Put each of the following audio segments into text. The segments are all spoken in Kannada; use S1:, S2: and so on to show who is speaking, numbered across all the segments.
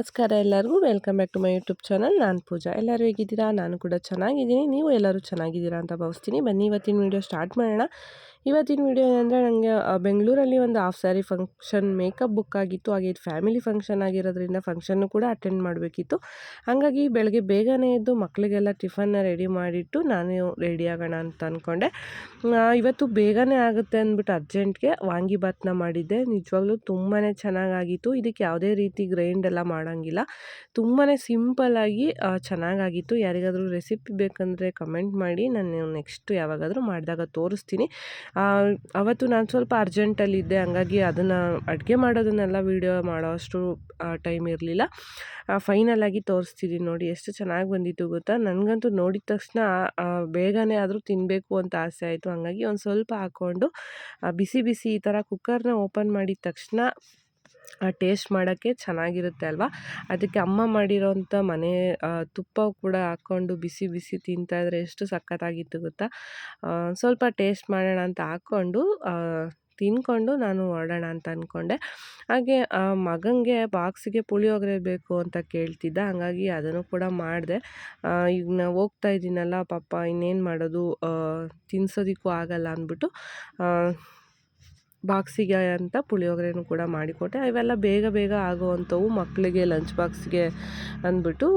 S1: ನಮಸ್ಕಾರ ಎಲ್ಲರಿಗೂ. Welcome back to my YouTube channel. ನಾನು ಪೂಜಾ. ಎಲ್ಲರೂ ಹೇಗಿದ್ದೀರಾ? ನಾನು ಕೂಡ ಚೆನ್ನಾಗಿದ್ದೀನಿ. ನೀವು ಎಲ್ಲರೂ ಚೆನ್ನಾಗಿದ್ದೀರಾ ಅಂತ ಭಾವಿಸ್ತೀನಿ. ಬನ್ನಿ, ಇವತ್ತಿನ ವೀಡಿಯೋ ಸ್ಟಾರ್ಟ್ ಮಾಡೋಣ. ಇವತ್ತಿನ ವೀಡಿಯೋ ಏನಂದರೆ ನನಗೆ ಬೆಂಗಳೂರಲ್ಲಿ ಒಂದು half sari function, makeup book ಆಗಿತ್ತು. ಹಾಗೆ ಇದು ಫ್ಯಾಮಿಲಿ ಫಂಕ್ಷನ್ ಆಗಿರೋದ್ರಿಂದ ಫಂಕ್ಷನ್ನು ಕೂಡ ಅಟೆಂಡ್ ಮಾಡಬೇಕಿತ್ತು. ಹಾಗಾಗಿ ಬೆಳಗ್ಗೆ ಬೇಗನೆ ಎದ್ದು ಮಕ್ಕಳಿಗೆಲ್ಲ ಟಿಫನ್ನ ರೆಡಿ ಮಾಡಿಟ್ಟು ನಾನು ರೆಡಿ ಆಗೋಣ ಅಂತ ಅಂದ್ಕೊಂಡೆ ಇವತ್ತು ಬೇಗನೆ ಆಗುತ್ತೆ ಅಂದ್ಬಿಟ್ಟು ಅರ್ಜೆಂಟ್ಗೆ ವಾಂಗಿಭಾತ್ನ ಮಾಡಿದ್ದೆ. ನಿಜವಾಗ್ಲೂ ತುಂಬಾ ಚೆನ್ನಾಗಾಗಿತ್ತು. ಇದಕ್ಕೆ ಯಾವುದೇ ರೀತಿ ಗ್ರೈಂಡ್ ಎಲ್ಲ ಮಾಡೋಂಗಿಲ್ಲ ತುಂಬಾ ಸಿಂಪಲ್ಲಾಗಿ ಚೆನ್ನಾಗಾಗಿತ್ತು. ಯಾರಿಗಾದರೂ ರೆಸಿಪಿ ಬೇಕಂದರೆ ಕಮೆಂಟ್ ಮಾಡಿ. ನಾನು ನೆಕ್ಸ್ಟ್ ಯಾವಾಗಾದರೂ ಮಾಡಿದಾಗ ತೋರಿಸ್ತೀನಿ. ಅವತ್ತು ನಾನು ಸ್ವಲ್ಪ ಅರ್ಜೆಂಟಲ್ಲಿದ್ದೆ ಹಂಗಾಗಿ ಅದನ್ನು ಅಡುಗೆ ಮಾಡೋದನ್ನೆಲ್ಲ ವೀಡಿಯೋ ಮಾಡೋ ಅಷ್ಟು ಟೈಮ್ ಇರಲಿಲ್ಲ. ಫೈನಲ್ ಆಗಿ ತೋರಿಸ್ತಿದ್ದೀನಿ ನೋಡಿ ಎಷ್ಟು ಚೆನ್ನಾಗಿ ಬಂದಿತ್ತು ಗೊತ್ತಾ? ನನಗಂತೂ ನೋಡಿದ ತಕ್ಷಣ ಬೇಗನೆ ಆದರೂ ತಿನ್ನಬೇಕು ಅಂತ ಆಸೆ ಆಯಿತು. ಹಂಗಾಗಿ ಒಂದು ಸ್ವಲ್ಪ ಹಾಕ್ಕೊಂಡು ಬಿಸಿ ಬಿಸಿ ಈ ಥರ ಕುಕ್ಕರ್ನ ಓಪನ್ ಮಾಡಿದ ತಕ್ಷಣ ಟೇಸ್ಟ್ ಮಾಡೋಕ್ಕೆ ಚೆನ್ನಾಗಿರುತ್ತೆ ಅಲ್ವಾ? ಅದಕ್ಕೆ ಅಮ್ಮ ಮಾಡಿರೋಂಥ ಮನೆ ತುಪ್ಪ ಕೂಡ ಹಾಕ್ಕೊಂಡು ಬಿಸಿ ಬಿಸಿ ತಿಂತಾಯಿದ್ರೆ ಎಷ್ಟು ಸಖತ್ತಾಗಿತ್ತು ಗೊತ್ತಾ? ಸ್ವಲ್ಪ ಟೇಸ್ಟ್ ಮಾಡೋಣ ಅಂತ ಹಾಕ್ಕೊಂಡು ತಿನ್ಕೊಂಡು ನಾನು ಹೊರಡೋಣ ಅಂತ ಅಂದ್ಕೊಂಡೆ ಹಾಗೆ ಮಗನಿಗೆ ಬಾಕ್ಸಿಗೆ ಪುಳಿಯೋಗರೆ ಬೇಕು ಅಂತ ಕೇಳ್ತಿದ್ದ, ಹಾಗಾಗಿ ಅದನ್ನು ಕೂಡ ಮಾಡಿದೆ. ಈಗ ನಾವು ಹೋಗ್ತಾ ಇದ್ದೀನಲ್ಲ, ಪಾಪ ಇನ್ನೇನು ಮಾಡೋದು ತಿನ್ಸೋದಿಕ್ಕೂ ಆಗಲ್ಲ ಅಂದ್ಬಿಟ್ಟು ಬಾಕ್ಸಿಗೆ ಅಂತ ಪುಳಿಯೋಗರೆನೂ ಕೂಡ ಮಾಡಿಕೊಟ್ಟೆ. ಇವೆಲ್ಲ ಬೇಗ ಬೇಗ ಆಗುವಂಥವು ಮಕ್ಕಳಿಗೆ ಲಂಚ್ ಬಾಕ್ಸ್ಗೆ ಅಂದ್ಬಿಟ್ಟು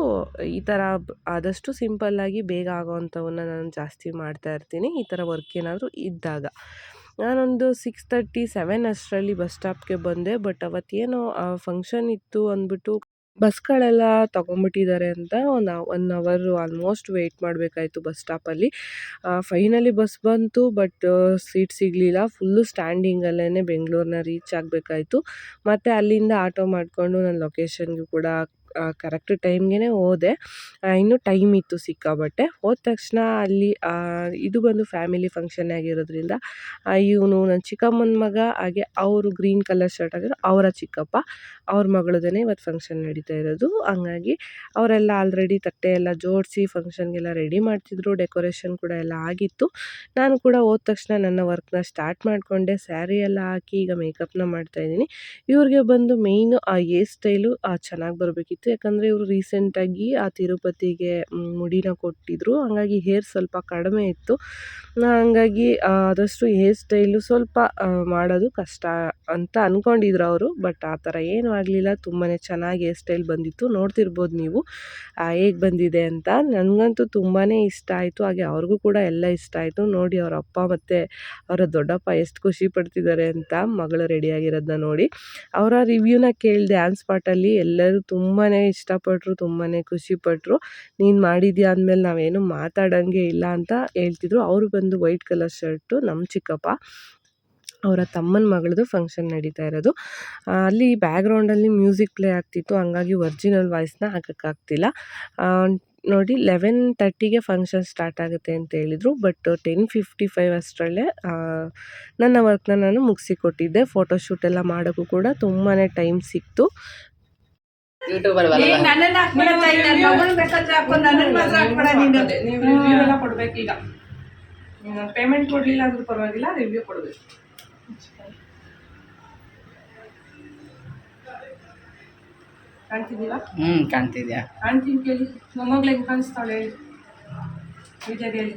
S1: ಈ ಥರ ಆದಷ್ಟು ಸಿಂಪಲ್ಲಾಗಿ ಬೇಗ ಆಗೋವಂಥವನ್ನ ನಾನು ಜಾಸ್ತಿ ಮಾಡ್ತಾ ಇರ್ತೀನಿ. ಈ ಥರ ವರ್ಕ್ ಏನಾದರೂ ಇದ್ದಾಗ. ನಾನೊಂದು ಸಿಕ್ಸ್ ತರ್ಟಿ ಸೆವೆನ್ ಅಷ್ಟರಲ್ಲಿ ಬಸ್ ಸ್ಟಾಪ್ಗೆ ಬಂದೆ. ಬಟ್ ಅವತ್ತೇನೋ ಫಂಕ್ಷನ್ ಇತ್ತು ಅಂದ್ಬಿಟ್ಟು ಬಸ್ಗಳೆಲ್ಲ ತೊಗೊಂಬಿಟ್ಟಿದ್ದಾರೆ ಅಂತ ಒಂದು ಒನ್ ಅವರು ಆಲ್ಮೋಸ್ಟ್ ವೆಯ್ಟ್ ಮಾಡಬೇಕಾಯ್ತು ಬಸ್ ಸ್ಟಾಪಲ್ಲಿ. ಫೈನಲಿ ಬಸ್ ಬಂತು, ಬಟ್ ಸೀಟ್ ಸಿಗಲಿಲ್ಲ. ಫುಲ್ಲು ಸ್ಟ್ಯಾಂಡಿಂಗಲ್ಲೇ ಬೆಂಗಳೂರನ್ನ ರೀಚ್ ಆಗಬೇಕಾಯ್ತು. ಮತ್ತು ಅಲ್ಲಿಂದ ಆಟೋ ಮಾಡಿಕೊಂಡು ನನ್ನ ಲೊಕೇಶನ್ಗೂ ಕೂಡ ಕರೆಕ್ಟ್ ಟೈಮ್ಗೆ ಹೋದೆ. ಇನ್ನೂ ಟೈಮ್ ಇತ್ತು ಸಿಕ್ಕಾಬಟ್ಟೆ ಹೋದ ತಕ್ಷಣ ಅಲ್ಲಿ ಇದು ಬಂದು ಫ್ಯಾಮಿಲಿ ಫಂಕ್ಷನ್ ಆಗಿರೋದ್ರಿಂದ ಇವನು ನನ್ನ ಚಿಕ್ಕಮ್ಮನ ಮಗ, ಹಾಗೆ ಅವರು ಗ್ರೀನ್ ಕಲರ್ ಶರ್ಟ್ ಆಗಿರೋ ಅವರ ಚಿಕ್ಕಪ್ಪ, ಅವ್ರ ಮಗಳದೇ ಇವತ್ತು ಫಂಕ್ಷನ್ ನಡೀತಾ ಇರೋದು. ಹಂಗಾಗಿ ಅವರೆಲ್ಲ ಆಲ್ರೆಡಿ ತಟ್ಟೆ ಎಲ್ಲ ಜೋಡಿಸಿ ಫಂಕ್ಷನ್ಗೆಲ್ಲ ರೆಡಿ ಮಾಡ್ತಿದ್ರು ಡೆಕೋರೇಷನ್ ಕೂಡ ಎಲ್ಲ ಆಗಿತ್ತು. ನಾನು ಕೂಡ ಹೋದ ತಕ್ಷಣ ನನ್ನ ವರ್ಕ್ನ ಸ್ಟಾರ್ಟ್ ಮಾಡಿಕೊಂಡೆ ಸ್ಯಾರಿ ಎಲ್ಲ ಹಾಕಿ ಈಗ ಮೇಕಪ್ನ ಮಾಡ್ತಾಯಿದ್ದೀನಿ ಇವ್ರಿಗೆ ಬಂದು ಮೇಯ್ನು ಆ ಹೇರ್ ಸ್ಟೈಲು ಚೆನ್ನಾಗಿ ಬರಬೇಕಿತ್ತು. ಯಾಕಂದರೆ ಇವರು ರೀಸೆಂಟಾಗಿ ಆ ತಿರುಪತಿಗೆ ಮುಡಿನ ಕೊಟ್ಟಿದ್ರು. ಹಾಗಾಗಿ ಹೇರ್ ಸ್ವಲ್ಪ ಕಡಿಮೆ ಇತ್ತು. ಹಾಗಾಗಿ ಆದಷ್ಟು ಹೇರ್ ಸ್ಟೈಲು ಸ್ವಲ್ಪ ಮಾಡೋದು ಕಷ್ಟ ಅಂತ ಅಂದ್ಕೊಂಡಿದ್ರು ಅವರು. ಬಟ್ ಆ ಥರ ಏನೂ ಆಗಲಿಲ್ಲ. ತುಂಬಾ ಚೆನ್ನಾಗಿ ಹೇರ್ ಸ್ಟೈಲ್ ಬಂದಿತ್ತು. ನೋಡ್ತಿರ್ಬೋದು ನೀವು ಹೇಗೆ ಬಂದಿದೆ ಅಂತ. ನನಗಂತೂ ತುಂಬಾ ಇಷ್ಟ ಆಯಿತು. ಹಾಗೆ ಅವ್ರಿಗೂ ಕೂಡ ಎಲ್ಲ ಇಷ್ಟ ಆಯಿತು. ನೋಡಿ ಅವರ ಅಪ್ಪ ಮತ್ತು ಅವರ ದೊಡ್ಡಪ್ಪ ಎಷ್ಟು ಖುಷಿ ಪಡ್ತಿದ್ದಾರೆ ಅಂತ ಮಗಳು ರೆಡಿಯಾಗಿರೋದನ್ನ ನೋಡಿ. ಅವರ ರಿವ್ಯೂನ ಕೇಳಿದೆ ಆನ್ ಸ್ಪಾಟಲ್ಲಿ ಎಲ್ಲರೂ ತುಂಬಾ ಇಷ್ಟಪಟ್ಟರು ತುಂಬಾ ಖುಷಿಪಟ್ಟರು ನೀನು ಮಾಡಿದ್ಯಾ ಅಂದಮೇಲೆ ನಾವೇನು ಮಾತಾಡೋಂಗೆ ಇಲ್ಲ ಅಂತ ಹೇಳ್ತಿದ್ರು. ಅವರು ಬಂದು ವೈಟ್ ಕಲರ್ ಶರ್ಟು ನಮ್ಮ ಚಿಕ್ಕಪ್ಪ, ಅವರ ತಮ್ಮನ ಮಗಳದು ಫಂಕ್ಷನ್ ನಡೀತಾ ಇರೋದು. ಅಲ್ಲಿ ಬ್ಯಾಕ್ಗ್ರೌಂಡಲ್ಲಿ ಮ್ಯೂಸಿಕ್ ಪ್ಲೇ ಆಗ್ತಿತ್ತು. ಹಂಗಾಗಿ ಒರಿಜಿನಲ್ ವಾಯ್ಸ್ನ ಹಾಕೋಕ್ಕಾಗ್ತಿಲ್ಲ ನೋಡಿ, ಲೆವೆನ್ ತರ್ಟಿಗೆ ಫಂಕ್ಷನ್ ಸ್ಟಾರ್ಟ್ ಆಗುತ್ತೆ ಅಂತ ಹೇಳಿದರು. ಬಟ್ ಟೆನ್ ಫಿಫ್ಟಿ ಫೈವ್ ಅಷ್ಟರಲ್ಲೇ ನನ್ನ ವರ್ಕ್ನ ನಾನು ಮುಗಿಸಿಕೊಟ್ಟಿದ್ದೆ. ಫೋಟೋಶೂಟ್ ಎಲ್ಲ ಮಾಡೋಕ್ಕೂ ಕೂಡ ತುಂಬಾ ಟೈಮ್ ಸಿಕ್ತು.
S2: ಯೂಟ್ಯೂಬರ್ ಬರಲ್ಲ.
S3: ಈಗ ನನ್ನನ್ನ ಹಾಕ್ಬೇಡ ತಾಯಿ, ನನ್ ಮಗನ್ ಬೇಕಾದ್ರೆ ಹಾಕು, ನನ್ನನ್ ಮಾತ್ರ ಹಾಕ್ಬೇಡ ನೀನು.
S1: ನೀವು ರಿವ್ಯೂ ಎಲ್ಲ ಕೊಡ್ಬೇಕೀಗ ಪೇಮೆಂಟ್ ಕೊಡ್ಲಿಲ್ಲ ಅಂದ್ರೂ ಪರವಾಗಿಲ್ಲ ರಿವ್ಯೂ ಕೊಡ್ಬೇಕು. ಕಾಣ್ತಿದ್ದೀರಾ?
S2: ಹ್ಮ್ ಕಾಣ್ತಿದ್ಯಾ?
S1: ಕಾಣ್ತೀನಿ ಕೇಳಿ ಮೊಮ್ಮಗಳು ಹೆಂಗ್ ಕಾಣಿಸ್ತಾವಳೆ. ಹೇಳಿ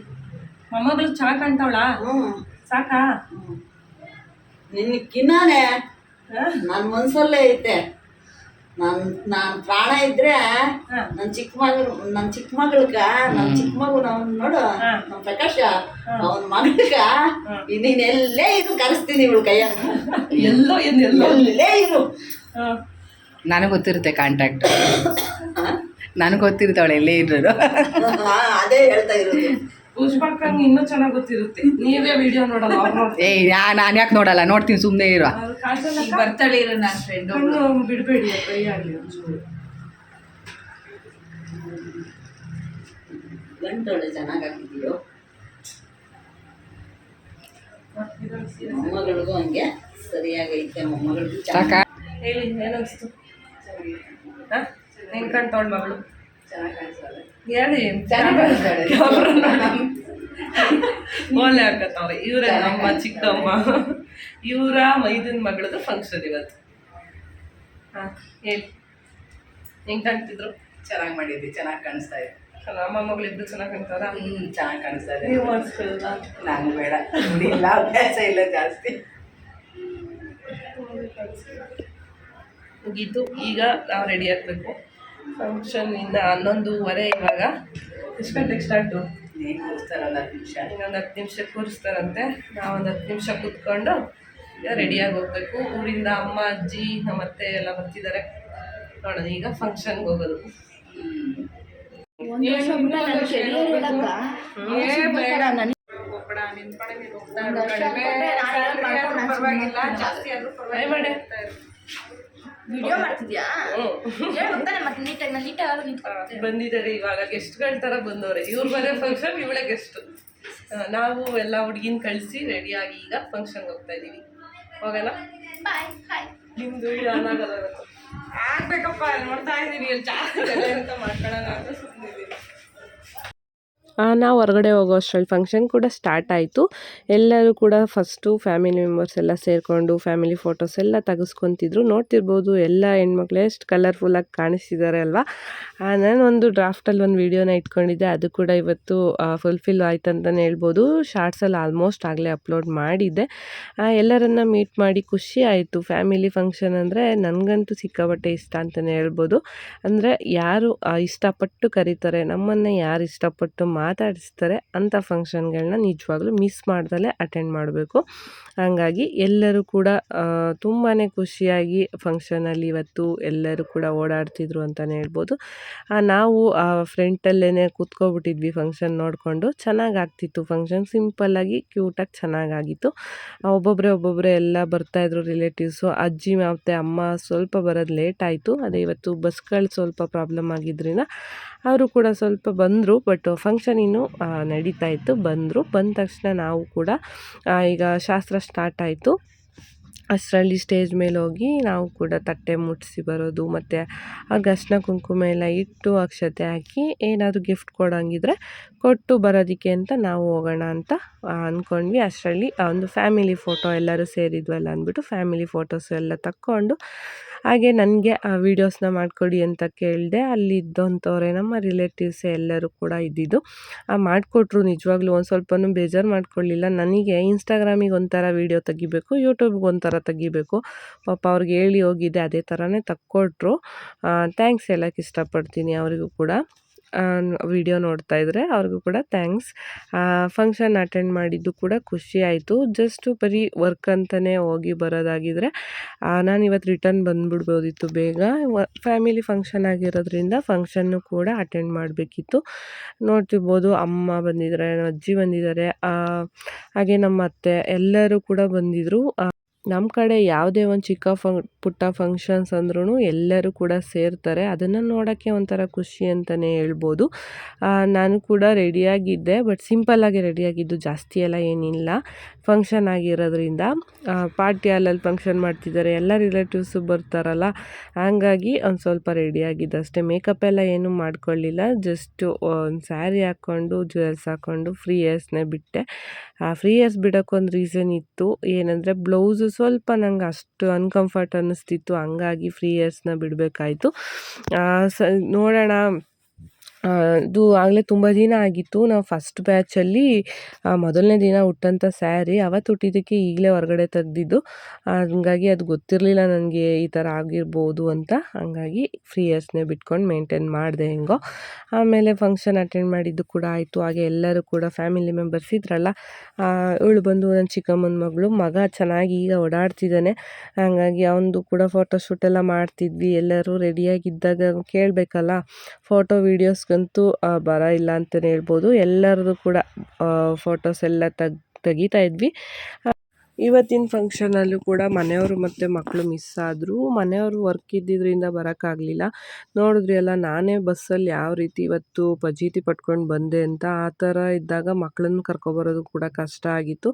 S1: ಮೊಮ್ಮಗಳು ಚೆನ್ನಾಗಿ ಕಾಣ್ತಾವಳಾ? ಸಾಕಾ?
S3: ನಿನಕ್ಕಿನ್ನಾನೆ ನನ್ನ ಮನ್ಸಲ್ಲೇ ಐತೆ. ನನ್ ನಾನು ಪ್ರಾಣ ಇದ್ರೆ ನನ್ ಚಿಕ್ಕ ಮಗಳು ನನ್ ಚಿಕ್ಕ ಮಗಳ್ಗ ನನ್ ಚಿಕ್ಕ ಮಗು ಅವ್ನ್ ನೋಡು ನಮ್ ಪ್ರಕಾಶ ಅವನ್ ಮಗಳ್ಗ ನೀನ್ ಎಲ್ಲೇ ಇರು ಕರೆಸ್ತೀನಿ ಇವಳು ಕೈಯಾಗ.
S1: ಎಲ್ಲೋ ಏನು ಎಲ್ಲೋ.
S3: ಎಲ್ಲೇ ಇರು
S2: ನನಗೆ ಗೊತ್ತಿರುತ್ತೆ ಕಾಂಟ್ಯಾಕ್ಟ್ ನನಗೆ ಗೊತ್ತಿರ್ತಾವಳೆ ಎಲ್ಲೇ ಇರೋರು
S3: ಹಾ, ಅದೇ ಹೇಳ್ತಾ ಇರೋದು.
S1: ಪುಷ್ಪಕ್ಕಂಗೆ ಇನ್ನೂ ಚೆನ್ನಾಗಿ ಗೊತ್ತಿರುತ್ತೆ. ನೀವೇ ವಿಡಿಯೋ ನೋಡಲ್ಲ ಅವ್ರು
S2: ಏಯ್ ಯಾ ನಾನು ಯಾಕೆ ನೋಡಲ್ಲ? ನೋಡ್ತೀನಿ ಸುಮ್ಮನೆ ಇರೋ
S3: ಬರ್ತಾಳೆ ಇರೋ ನನ್ನ ಫ್ರೆಂಡ್
S1: ಕಣ್ಣು ಬಿಡಬೇಡಿ ಕೈ ಆಗಲಿ ಒಂಚೂರು.
S3: ಗಂಟೊಳ್ಳೆ ಚೆನ್ನಾಗಿ ಹಾಕಿದೀಯೋ ಮೊಮ್ಮಗಳಿಗೂ ಹಂಗೆ ಸರಿಯಾಗೈತೆ ಮೊಮ್ಮಗಳಿಗೂ
S2: ಸಾಕ?
S1: ಹೇಳಿ ನಿನ್ ಕಣ್ ಕಾಣ್ತಾವಳ ಮಗಳು
S3: ಚೆನ್ನಾಗಿ
S1: ಹೇಳಿ
S3: ಚೆನ್ನಾಗಿ ಕಾಣಿಸ್ತಾಳೆ.
S1: ಓಲೆ ಹಾಕತ್ತವ್ರೆ. ಇವರೇ ನಮ್ಮ ಚಿಕ್ಕಮ್ಮ. ಇವರ ಮೈದನ್ ಮಗಳದು ಫಂಕ್ಷನ್ ಇವತ್ತು. ಹಾಂ ಹೇಳಿ. ಹೆಂಗೆ ಕಾಣ್ತಿದ್ರು?
S2: ಚೆನ್ನಾಗಿ ಮಾಡಿದ್ವಿ ಚೆನ್ನಾಗಿ ಕಾಣಿಸ್ತಾ ಇದೆ.
S1: ಅಮ್ಮ ಮಗಳು ಇಬ್ರು ಚೆನ್ನಾಗಿ ಕಾಣ್ತಾರ?
S2: ಹ್ಞೂ ಚೆನ್ನಾಗಿ ಕಾಣಿಸ್ತಾ ಇದೆ.
S1: ನೀವು
S2: ನಾನು ಬೇಡ. ಇಲ್ಲ ಅಭ್ಯಾಸ ಇಲ್ಲ ಜಾಸ್ತಿ.
S1: ಮುಗೀತು. ಈಗ ನಾವು ರೆಡಿ ಆಗಬೇಕು. ಫಂಕ್ಷನ್ ಹನ್ನೊಂದೂವರೆ ಹನ್ನೊಂದುವರೆ ಇವಾಗ. ಎಷ್ಟು ಗಂಟೆಗೆ ಸ್ಟಾರ್ಟು
S2: ಹತ್ತು ನಿಮಿಷ.
S1: ಇನ್ನೊಂದು ಹತ್ತು ನಿಮಿಷ ಕೂರಿಸ್ತಾರಂತೆ. ನಾವೊಂದು ಒಂದು ಹತ್ತು ನಿಮಿಷ ಕೂತ್ಕೊಂಡು ಈಗ ರೆಡಿಯಾಗಿ ಹೋಗ್ಬೇಕು. ಊರಿಂದ ಅಮ್ಮ ಅಜ್ಜಿ ನಮ್ಮ ಅತ್ತೆ ಎಲ್ಲ ಬರ್ತಿದ್ದಾರೆ. ನೋಡೋಣ ಈಗ ಫಂಕ್ಷನ್ಗೆ ಹೋಗೋದು.
S4: ವಿಡಿಯೋ ಮಾಡ್ತಿದ್ಯಾ? ಹೇಳ್ತಾನೆ ಮತ್ತೆ ನೀಟಾಗಿ ನಾನು ನೀಟಾಗಿ ನಿಂತ್ಕೊಳ್ತೀನಿ.
S1: ಬಂದಿದ್ದಾರೆ ಇವಾಗ ಗೆಸ್ಟ್ಗಳ ಥರ ಬಂದವ್ರೆ. ಇವ್ರು ಬರೋ ಫಂಕ್ಷನ್ ಇವಳೆ ಗೆಸ್ಟ್ ನಾವು ಎಲ್ಲ ಹುಡುಗಿನ ಕಳಿಸಿ ರೆಡಿಯಾಗಿ ಈಗ ಫಂಕ್ಷನ್ಗೆ ಹೋಗ್ತಾ ಇದ್ದೀವಿ ಹೋಗಲ್ಲ?
S4: ಬಾಯ್ ಹಾಯ್
S1: ನಿಮ್ದು ಆನ್ ಆಗಲ್ಲ ಇವತ್ತು. ಆಗ್ಬೇಕಪ್ಪ ನೋಡ್ತಾ ಇದ್ದೀನಿ ಇಲ್ಲಿ ಜಾಸ್ತಿ ಅಂತ ಮಾಡ್ಕೊಳ್ಳೋಣ ಅಂತ ಸುಮ್ಮನಿದ್ದೀನಿ ನಾವು ಹೊರಗಡೆ ಹೋಗೋ ಅಷ್ಟರಲ್ಲಿ ಫಂಕ್ಷನ್ ಕೂಡ ಸ್ಟಾರ್ಟ್ ಆಯಿತು. ಎಲ್ಲರೂ ಕೂಡ ಫಸ್ಟು ಫ್ಯಾಮಿಲಿ ಮೆಂಬರ್ಸ್ ಎಲ್ಲ ಸೇರಿಕೊಂಡು ಫ್ಯಾಮಿಲಿ ಫೋಟೋಸ್ ಎಲ್ಲ ತೆಗೆಸ್ಕೊತಿದ್ರು. ನೋಡ್ತಿರ್ಬೋದು ಎಲ್ಲ ಹೆಣ್ಮಕ್ಳು ಎಷ್ಟು ಕಲರ್ಫುಲ್ಲಾಗಿ ಕಾಣಿಸ್ತಿದ್ದಾರೆ ಅಲ್ವಾ? ನಾನು ಒಂದು ಡ್ರಾಫ್ಟಲ್ಲಿ ಒಂದು ವೀಡಿಯೋನ ಇಟ್ಕೊಂಡಿದ್ದೆ. ಅದು ಕೂಡ ಇವತ್ತು ಫುಲ್ಫಿಲ್ ಆಯ್ತು ಅಂತಲೇ ಹೇಳ್ಬೋದು. ಶಾರ್ಟ್ಸಲ್ಲಿ ಆಲ್ಮೋಸ್ಟ್ ಆಗಲೇ ಅಪ್ಲೋಡ್ ಮಾಡಿದ್ದೆ. ಎಲ್ಲರನ್ನ ಮೀಟ್ ಮಾಡಿ ಖುಷಿ ಆಯಿತು. ಫ್ಯಾಮಿಲಿ ಫಂಕ್ಷನ್ ಅಂದರೆ ನನಗಂತೂ ಸಿಕ್ಕಾಪಟ್ಟೆ ಇಷ್ಟ ಅಂತಲೇ ಹೇಳ್ಬೋದು. ಅಂದರೆ ಯಾರು ಇಷ್ಟಪಟ್ಟು ಕರೀತಾರೆ, ನಮ್ಮನ್ನು ಯಾರು ಇಷ್ಟಪಟ್ಟು ಮಾತಾಡಿಸ್ತಾರೆ ಅಂಥ ಫಂಕ್ಷನ್ಗಳನ್ನ ನಿಜವಾಗ್ಲೂ ಮಿಸ್ ಮಾಡ್ದಲೇ ಅಟೆಂಡ್ ಮಾಡಬೇಕು. ಹಾಗಾಗಿ ಎಲ್ಲರೂ ಕೂಡ ತುಂಬಾ ಖುಷಿಯಾಗಿ ಫಂಕ್ಷನಲ್ಲಿ ಇವತ್ತು ಎಲ್ಲರೂ ಕೂಡ ಓಡಾಡ್ತಿದ್ರು ಅಂತಲೇ ಹೇಳ್ಬೋದು. ನಾವು ಆ, ಫ್ರೆಂಟಲ್ಲೇ ಕೂತ್ಕೊಬಿಟ್ಟಿದ್ವಿ ಫಂಕ್ಷನ್ ನೋಡಿಕೊಂಡು. ಚೆನ್ನಾಗಾಗ್ತಿತ್ತು ಫಂಕ್ಷನ್. ಸಿಂಪಲ್ಲಾಗಿ ಕ್ಯೂಟಾಗಿ ಚೆನ್ನಾಗಾಗಿತ್ತು. ಒಬ್ಬೊಬ್ಬರೇ ಒಬ್ಬೊಬ್ಬರೇ ಎಲ್ಲ ಬರ್ತಾಯಿದ್ರು ರಿಲೇಟಿವ್ಸು. ಅಜ್ಜಿ ಮತ್ತು ಅಮ್ಮ ಸ್ವಲ್ಪ ಬರೋದು ಲೇಟ್ ಆಯಿತು. ಅದೇ ಇವತ್ತು ಬಸ್ಗಳು ಸ್ವಲ್ಪ ಪ್ರಾಬ್ಲಮ್ ಆಗಿದ್ದರಿಂದ ಅವರು ಕೂಡ ಸ್ವಲ್ಪ ಬಂದರು. ಬಟ್ ಫಂಕ್ಷನ್ ಆ, ನಡೀತಾ ಇತ್ತು ಬಂದರು. ಬಂದ ತಕ್ಷಣ ನಾವು ಕೂಡ ಈಗ ಶಾಸ್ತ್ರ ಸ್ಟಾರ್ಟ್ ಆಯಿತು. ಅಷ್ಟರಲ್ಲಿ ಸ್ಟೇಜ್ ಮೇಲೆ ಹೋಗಿ ನಾವು ಕೂಡ ತಟ್ಟೆ ಮುಟ್ಟಿಸಿ ಬರೋದು ಮತ್ತು ಆ ಕುಂಕುಮ ಎಲ್ಲ ಇಟ್ಟು ಅಕ್ಷತೆ ಹಾಕಿ ಏನಾದರೂ ಗಿಫ್ಟ್ ಕೊಡೋಂಗಿದ್ರೆ ಕೊಟ್ಟು ಬರೋದಕ್ಕೆ ಅಂತ ನಾವು ಹೋಗೋಣ ಅಂತ ಅಂದ್ಕೊಂಡ್ವಿ ಅಷ್ಟರಲ್ಲಿ ಒಂದು ಫ್ಯಾಮಿಲಿ ಫೋಟೋ ಎಲ್ಲರೂ ಸೇರಿದ್ವಲ್ಲ ಅಂದ್ಬಿಟ್ಟು ಫ್ಯಾಮಿಲಿ ಫೋಟೋಸ್ ಎಲ್ಲ ತಕ್ಕೊಂಡು ಹಾಗೆ ನನಗೆ ಆ ವೀಡಿಯೋಸ್ನ ಮಾಡಿಕೊಡಿ ಅಂತ ಕೇಳಿದೆ ಅಲ್ಲಿದ್ದಂಥವ್ರೆ ನಮ್ಮ ರಿಲೇಟಿವ್ಸ್ ಎಲ್ಲರೂ ಕೂಡ ಇದ್ದಿದ್ದು. ಆ ಮಾಡಿಕೊಟ್ರು ನಿಜವಾಗ್ಲೂ ಒಂದು ಸ್ವಲ್ಪನೂ ಬೇಜಾರು ಮಾಡ್ಕೊಳ್ಳಿಲ್ಲ ನನಗೆ ಇನ್ಸ್ಟಾಗ್ರಾಮಿಗೆ ಒಂಥರ ವೀಡಿಯೋ ತೆಗಿಬೇಕು ಯೂಟ್ಯೂಬ್ಗೆ ಒಂಥರ ತೆಗಿಬೇಕು. ಪಾಪ ಅವ್ರಿಗೆ ಹೇಳಿ ಹೋಗಿದ್ದೆ ಅದೇ ಥರನೇ ತಕ್ಕೊಟ್ರು. ಥ್ಯಾಂಕ್ಸ್ ಹೇಳಕ್ಕೆ ಇಷ್ಟಪಡ್ತೀನಿ ಅವರಿಗೂ ಕೂಡ. ವಿಡಿಯೋ ನೋಡ್ತಾ ಇದ್ದರೆ ಅವ್ರಿಗೂ ಕೂಡ ಥ್ಯಾಂಕ್ಸ್ ಫಂಕ್ಷನ್ ಅಟೆಂಡ್ ಮಾಡಿದ್ದು ಕೂಡ ಖುಷಿ ಆಯಿತು. ಜಸ್ಟು ಬರೀ ವರ್ಕ್ ಅಂತಲೇ ಹೋಗಿ ಬರೋದಾಗಿದ್ದರೆ ನಾನು ಇವತ್ತು ರಿಟರ್ನ್ ಬಂದುಬಿಡ್ಬೋದಿತ್ತು ಬೇಗ. ಫ್ಯಾಮಿಲಿ ಫಂಕ್ಷನ್ ಆಗಿರೋದ್ರಿಂದ ಫಂಕ್ಷನ್ನು ಕೂಡ ಅಟೆಂಡ್ ಮಾಡಬೇಕಿತ್ತು. ನೋಡ್ತಿರ್ಬೋದು ಅಮ್ಮ ಬಂದಿದ್ದಾರೆ ಅಜ್ಜಿ ಬಂದಿದ್ದಾರೆ ಹಾಗೆ ನಮ್ಮ ಅತ್ತೆ ಎಲ್ಲರೂ ಕೂಡ ಬಂದಿದ್ದರು ನಮ್ಮ ಕಡೆ ಯಾವುದೇ ಒಂದು ಚಿಕ್ಕ ಫಂ, ಪುಟ್ಟ ಫಂಕ್ಷನ್ಸ್ ಅಂದ್ರೂ ಎಲ್ಲರೂ ಕೂಡ ಸೇರ್ತಾರೆ. ಅದನ್ನು ನೋಡೋಕ್ಕೆ ಒಂಥರ ಖುಷಿ ಅಂತಲೇ ಹೇಳ್ಬೋದು. ನಾನು ಕೂಡ ರೆಡಿಯಾಗಿದ್ದೆ ಬಟ್ ಸಿಂಪಲ್ಲಾಗಿ ರೆಡಿಯಾಗಿದ್ದು ಜಾಸ್ತಿ ಎಲ್ಲ ಏನಿಲ್ಲ. ಫಂಕ್ಷನ್ ಆಗಿರೋದ್ರಿಂದ ಪಾರ್ಟಿ ಹಾಲಲ್ಲಿ ಫಂಕ್ಷನ್ ಮಾಡ್ತಿದ್ದಾರೆ. ಎಲ್ಲ ರಿಲೇಟಿವ್ಸು ಬರ್ತಾರಲ್ಲ, ಹಾಗಾಗಿ ಒಂದು ಸ್ವಲ್ಪ ರೆಡಿಯಾಗಿದ್ದು ಅಷ್ಟೇ. ಮೇಕಪ್ ಎಲ್ಲ ಏನೂ ಮಾಡ್ಕೊಳ್ಳಿಲ್ಲ. ಜಸ್ಟು ಒಂದು ಸ್ಯಾರಿ ಹಾಕ್ಕೊಂಡು ಜ್ಯುವೆಲ್ಸ್ ಹಾಕ್ಕೊಂಡು ಫ್ರೀ ಇಯರ್ಸ್ನೇ ಬಿಟ್ಟೆ. ಆ ಫ್ರೀ ಇಯರ್ಸ್ ಬಿಡೋಕ್ಕೊಂದು ರೀಸನ್ ಇತ್ತು. ಏನಂದರೆ ಬ್ಲೌಸು ಸ್ವಲ್ಪ ನಂಗೆ ಅಷ್ಟು ಅನ್ಕಂಫರ್ಟ್ ಅನ್ನಿಸ್ತಿತ್ತು. ಹಂಗಾಗಿ ಫ್ರೀ ಇಯರ್ಸ್ನ ಬಿಡಬೇಕಾಯ್ತು. ಸ ನೋಡೋಣ. ಇದು ಆಗಲೇ ತುಂಬ ದಿನ ಆಗಿತ್ತು. ನಾವು ಫಸ್ಟ್ ಬ್ಯಾಚಲ್ಲಿ ಮೊದಲನೇ ದಿನ ಉಟ್ಟಂಥ ಸ್ಯಾರಿ ಅವತ್ತು ಉಟ್ಟಿದ್ದಕ್ಕೆ ಈಗಲೇ ಹೊರಗಡೆ ತೆಗೆದಿದ್ದು. ಹಂಗಾಗಿ ಅದು ಗೊತ್ತಿರಲಿಲ್ಲ ನನಗೆ ಈ ಥರ ಆಗಿರ್ಬೋದು ಅಂತ. ಹಂಗಾಗಿ ಫ್ರೀ ಇಯರ್ಸ್ನೇ ಬಿಟ್ಕೊಂಡು ಮೇಂಟೈನ್ ಮಾಡಿದೆ ಹೆಂಗೋ. ಆಮೇಲೆ ಫಂಕ್ಷನ್ ಅಟೆಂಡ್ ಮಾಡಿದ್ದು ಕೂಡ ಆಯಿತು. ಹಾಗೆ ಎಲ್ಲರೂ ಕೂಡ ಫ್ಯಾಮಿಲಿ ಮೆಂಬರ್ಸ್ ಇದ್ರಲ್ಲ ಇವಳು ಬಂದು ನನ್ನ ಚಿಕ್ಕಮ್ಮನ ಮಗಳು ಮಗ ಚೆನ್ನಾಗಿ ಈಗ ಓಡಾಡ್ತಿದ್ದಾನೆ ಹಾಗಾಗಿ ಅವನದು ಕೂಡ ಫೋಟೋ ಶೂಟ್ ಎಲ್ಲ ಮಾಡ್ತಿದ್ವಿ. ಎಲ್ಲರೂ ರೆಡಿಯಾಗಿದ್ದಾಗ ಕೇಳಬೇಕಲ್ಲ ಫೋಟೋ ವೀಡಿಯೋಸ್ಗಂತೂ ಆ, ಬರ ಇಲ್ಲ ಅಂತಲೇ ಹೇಳ್ಬೋದು. ಎಲ್ಲರದು ಕೂಡ ಫೋಟೋಸ್ ಎಲ್ಲ ತೆಗ್ ತೆಗಿತಾ ಇದ್ವಿ. ಇವತ್ತಿನ ಫಂಕ್ಷನಲ್ಲೂ ಕೂಡ ಮನೆಯವರು ಮತ್ತು ಮಕ್ಕಳು ಮಿಸ್ ಆದರು ಮನೆಯವರು ವರ್ಕ್ ಇದ್ದಿದ್ದರಿಂದ ಬರೋಕ್ಕಾಗಲಿಲ್ಲ ನೋಡಿದ್ರಿ ಅಲ್ಲ ನಾನೇ ಬಸ್ಸಲ್ಲಿ ಯಾವ ರೀತಿ ಇವತ್ತು ಪಜೀತಿ ಪಟ್ಕೊಂಡು ಬಂದೆ ಅಂತ ಆ ಥರ ಇದ್ದಾಗ ಮಕ್ಕಳನ್ನು ಕರ್ಕೊಬರೋದು ಕೂಡ ಕಷ್ಟ ಆಗಿತ್ತು.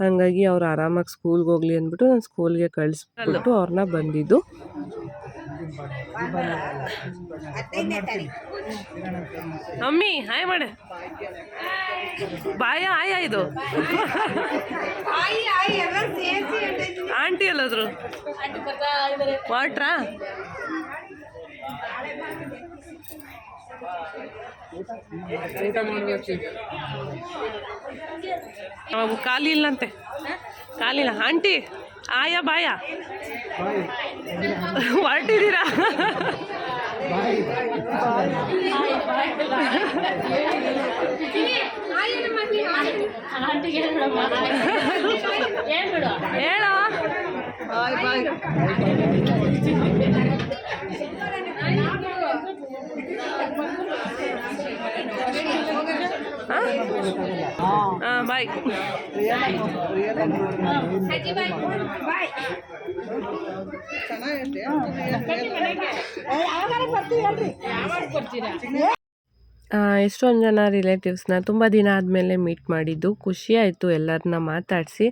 S1: ಹಾಗಾಗಿ ಅವ್ರು ಆರಾಮಾಗಿ ಸ್ಕೂಲ್ಗೆ ಹೋಗಲಿ ಅಂದ್ಬಿಟ್ಟು ನಾನು ಸ್ಕೂಲ್ಗೆ ಕಳಿಸ್ಬಿಟ್ಟು ಅವ್ರನ್ನ ಬಂದಿದ್ದು. ಮಮ್ಮಿ ಹಾಯ್ ಮಾಡ. ಬಾಯ ಆಯ ಇದು. ಆಂಟಿ ಎಲ್ಲಾದ್ರು? ವಾಟ್ರಾ? ಅವು ಖಾಲಿ ಕಾಲಿಲ್ಲ ಆಂಟಿ ಆಯಾ ಬಾಯ? ಹೊರಟಿದ್ದೀರಾ? ಹೇಳೋ ಹಾಂ ಬಾಯ್ ಎಷ್ಟೊಂದು ಜನ ರಿಲೇಟಿವ್ಸ್ನ ತುಂಬ ದಿನ ಆದಮೇಲೆ ಮೀಟ್ ಮಾಡಿದ್ದು. ಖುಷಿ ಆಯಿತು ಎಲ್ಲರನ್ನ ಮಾತಾಡಿಸಿ.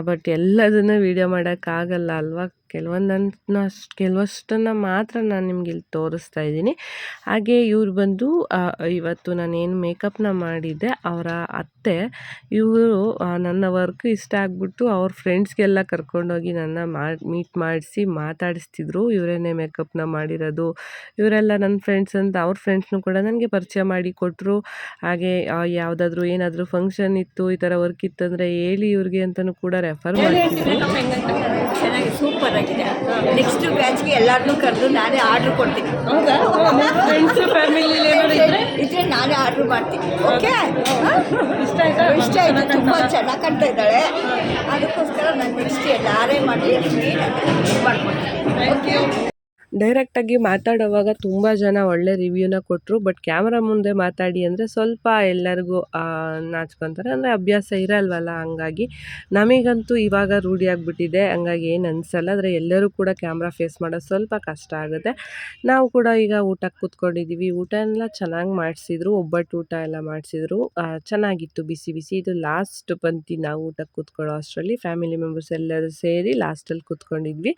S1: ಬಟ್ ಎಲ್ಲದನ್ನು ವೀಡಿಯೋ ಮಾಡೋಕ್ಕಾಗಲ್ಲ ಅಲ್ವಾ? ಕೆಲವೊಂದನ್ನು ಕೆಲವಷ್ಟನ್ನು ಮಾತ್ರ ನಾನು ನಿಮ್ಗೆ ಇಲ್ಲಿ ತೋರಿಸ್ತಾ ಇದ್ದೀನಿ. ಹಾಗೆ ಇವ್ರು ಬಂದು ಇವತ್ತು ಇವತ್ತು ನಾನೇನು ಮೇಕಪ್ನ ಮಾಡಿದ್ದೆ, ಅವರ ಅತ್ತೆ, ಇವರು ನನ್ನ ವರ್ಕ್ ಇಷ್ಟ ಆಗಿಬಿಟ್ಟು ಅವ್ರ ಫ್ರೆಂಡ್ಸ್ಗೆಲ್ಲ ಕರ್ಕೊಂಡೋಗಿ ನನ್ನ ಮಾಡಿ ಮೀಟ್ ಮಾಡಿಸಿ ಮಾತಾಡಿಸ್ತಿದ್ರು. ಇವರೇನೇ ಮೇಕಪ್ನ ಮಾಡಿರೋದು. ಇವರೆಲ್ಲ ನನ್ನ ಫ್ರೆಂಡ್ಸ್ ಅಂತ ಅವ್ರ ಫ್ರೆಂಡ್ಸ್ನು ಕೂಡ ನನಗೆ ಪರಿಚಯ ಮಾಡಿ ಕೊಟ್ಟರು ಹಾಗೆ ಯಾವುದಾದ್ರೂ ಏನಾದರೂ ಫಂಕ್ಷನ್ ಇತ್ತು, ಈ ಥರ ವರ್ಕ್ ಇತ್ತಂದರೆ ಹೇಳಿ ಇವ್ರಿಗೆ ಅಂತಲೂ ಕೂಡ ರೆಫರ್
S3: ಮಾಡಿ ಸೂಪರ್. ಆಗಿದೆ ನೆಕ್ಸ್ಟ್ ಬ್ಯಾಚ್ಗೆ ಎಲ್ಲರನ್ನೂ ಕರೆದು ನಾನೇ ಆರ್ಡ್ರ್ ಕೊಡ್ತೀನಿ. ಇದ್ರೆ? ನಾನೇ ಆರ್ಡ್ರ್ ಮಾಡ್ತೀನಿ. ಓಕೆ ಇಷ್ಟ ಆಯ್ತಾ? ತುಂಬಾ ಆಯ್ತು. ತುಂಬ ಚೆನ್ನಾಗಿ ಕಾಣ್ತಾ ಇದ್ದಾಳೆ ಅದಕ್ಕೋಸ್ಕರ ನಾನು ನೆಕ್ಸ್ಟ್ ಎಲ್ಲಾರೇ ಮಾಡಲಿ. ಮಾಡ್ಕೊಡ್ತೀನಿ
S1: ಡೈರೆಕ್ಟಾಗಿ ಮಾತಾಡುವಾಗ ತುಂಬ ಜನ ಒಳ್ಳೆ ರಿವ್ಯೂನ ಕೊಟ್ಟರು ಬಟ್ ಕ್ಯಾಮ್ರಾ ಮುಂದೆ ಮಾತಾಡಿ ಅಂದರೆ ಸ್ವಲ್ಪ ಎಲ್ಲರಿಗೂ ನಾಚ್ಕೊತಾರೆ. ಅಂದರೆ ಅಭ್ಯಾಸ ಇರಲ್ವಲ್ಲ ಹಂಗಾಗಿ. ನಮಗಂತೂ ಇವಾಗ ರೂಢಿಯಾಗ್ಬಿಟ್ಟಿದೆ ಹಂಗಾಗಿ ಏನು ಅನಿಸಲ್ಲ. ಆದರೆ ಎಲ್ಲರೂ ಕೂಡ ಕ್ಯಾಮ್ರಾ ಫೇಸ್ ಮಾಡೋದು ಸ್ವಲ್ಪ ಕಷ್ಟ ಆಗುತ್ತೆ. ನಾವು ಕೂಡ ಈಗ ಊಟಕ್ಕೆ ಕೂತ್ಕೊಂಡಿದ್ದೀವಿ ಊಟ ಎಲ್ಲ ಚೆನ್ನಾಗಿ ಮಾಡಿಸಿದ್ರು. ಒಬ್ಬಟ್ಟು ಊಟ ಎಲ್ಲ ಮಾಡಿಸಿದ್ರು. ಚೆನ್ನಾಗಿತ್ತು. ಬಿಸಿ ಬಿಸಿ. ಇದು ಲಾಸ್ಟ್ ಬಂತು ನಾವು ಊಟಕ್ಕೆ ಕೂತ್ಕೊಳ್ಳೋ ಅಷ್ಟರಲ್ಲಿ. ಫ್ಯಾಮಿಲಿ ಮೆಂಬರ್ಸ್ ಎಲ್ಲರೂ ಸೇರಿ ಲಾಸ್ಟಲ್ಲಿ ಕೂತ್ಕೊಂಡಿದ್ವಿ.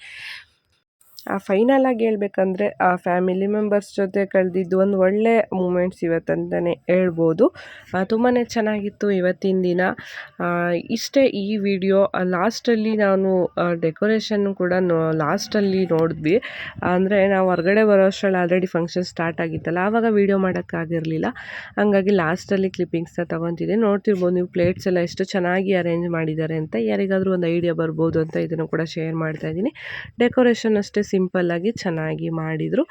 S1: ಫೈನಲ್ ಆಗಿ ಹೇಳ್ಬೇಕಂದ್ರೆ, ಆ ಫ್ಯಾಮಿಲಿ ಮೆಂಬರ್ಸ್ ಜೊತೆ ಕಳೆದಿದ್ದು ಒಂದು ಒಳ್ಳೆ ಮೂಮೆಂಟ್ಸ್ ಇವತ್ತಂತಲೇ ಹೇಳ್ಬೋದು. ತುಂಬಾ ಚೆನ್ನಾಗಿತ್ತು ಇವತ್ತಿನ ದಿನ. ಇಷ್ಟೇ ಈ ವಿಡಿಯೋ ಲಾಸ್ಟಲ್ಲಿ ನಾನು ಡೆಕೋರೇಷನ್ ಕೂಡ ನೋ ಲಾಸ್ಟಲ್ಲಿ ನೋಡಿದ್ವಿ. ಅಂದರೆ ನಾವು ಹೊರಗಡೆ ಬರೋ ಅಷ್ಟರಲ್ಲಿ ಆಲ್ರೆಡಿ ಫಂಕ್ಷನ್ ಸ್ಟಾರ್ಟ್ ಆಗಿತ್ತಲ್ಲ, ಆವಾಗ ವೀಡಿಯೋ ಮಾಡೋಕ್ಕಾಗಿರಲಿಲ್ಲ ಹಂಗಾಗಿ ಲಾಸ್ಟಲ್ಲಿ ಕ್ಲಿಪ್ಪಿಂಗ್ಸ್ನ ತೊಗೊತಿದ್ದೆ. ನೋಡ್ತಿರ್ಬೋದು ನೀವು ಪ್ಲೇಟ್ಸ್ ಎಲ್ಲ ಎಷ್ಟು ಚೆನ್ನಾಗಿ ಅರೇಂಜ್ ಮಾಡಿದ್ದಾರೆ ಅಂತ. ಯಾರಿಗಾದರೂ ಒಂದು ಐಡಿಯಾ ಬರ್ಬೋದು ಅಂತ ಇದನ್ನು ಕೂಡ ಶೇರ್ ಮಾಡ್ತಾ ಇದ್ದೀನಿ. ಡೆಕೋರೇಷನ್ ಅಷ್ಟೇ ಸಿಂಪಲ್ಲಾಗಿ ಚೆನ್ನಾಗಿ ಮಾಡಿದರು.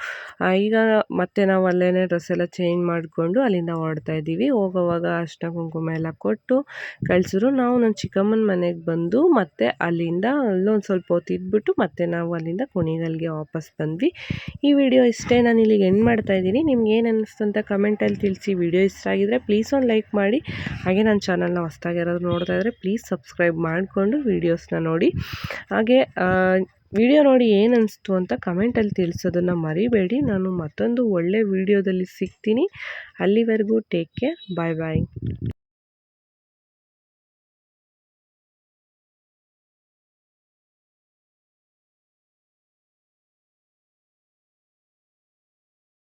S1: ಈಗ ಮತ್ತೆ ನಾವು ಅಲ್ಲೇ ಡ್ರೆಸ್ ಎಲ್ಲ ಚೇಂಜ್ ಮಾಡಿಕೊಂಡು ಅಲ್ಲಿಂದ ಹೊರಡ್ತಾ ಇದ್ದೀವಿ. ಹೋಗೋವಾಗ ಅರ್ಶಿನ ಕುಂಕುಮ ಎಲ್ಲ ಕೊಟ್ಟು ಕಳಿಸಿದ್ರು. ನಾವು ನನ್ನ ಚಿಕ್ಕಮ್ಮನ ಮನೆಗೆ ಬಂದು ಮತ್ತೆ ಅಲ್ಲಿಂದ ಅಲ್ಲೊಂದು ಸ್ವಲ್ಪ ಹೊತ್ತು ಇದ್ಬಿಟ್ಟು ಮತ್ತೆ ನಾವು ಅಲ್ಲಿಂದ ಕುಣಿಗಲ್ಗೆ ವಾಪಸ್ ಬಂದ್ವಿ. ಈ ವಿಡಿಯೋ ಇಷ್ಟೇ. ನಾನು ಇಲ್ಲಿಗೆ ಎಂಡ್ ಮಾಡ್ತಾ ಇದ್ದೀನಿ. ನಿಮ್ಗೆ ಏನು ಅನ್ನಿಸ್ತು ಅಂತ ಕಮೆಂಟಲ್ಲಿ ತಿಳಿಸಿ. ವಿಡಿಯೋ ಇಷ್ಟ ಆಗಿದ್ರೆ ಪ್ಲೀಸ್ ಒಂದು ಲೈಕ್ ಮಾಡಿ. ಹಾಗೆ ನನ್ನ ಚಾನಲ್ನ ಹೊಸ್ದಾಗಿರೋದು ನೋಡ್ತಾ ಇದ್ದರೆ ಪ್ಲೀಸ್ ಸಬ್ಸ್ಕ್ರೈಬ್ ಮಾಡಿಕೊಂಡು ವೀಡಿಯೋಸ್ನ ನೋಡಿ. ಹಾಗೆ ವಿಡಿಯೋ ನೋಡಿ ಏನು ಅನಿಸ್ತು ಅಂತ ಕಮೆಂಟಲ್ಲಿ ತಿಳಿಸೋದನ್ನು ಮರಿಬೇಡಿ. ನಾನು ಮತ್ತೊಂದು ಒಳ್ಳೆ ವಿಡಿಯೋದಲ್ಲಿ ಸಿಗ್ತೀನಿ. ಅಲ್ಲಿವರೆಗೂ ಟೇಕ್ ಕೇರ್ ಬಾಯ್ ಬಾಯ್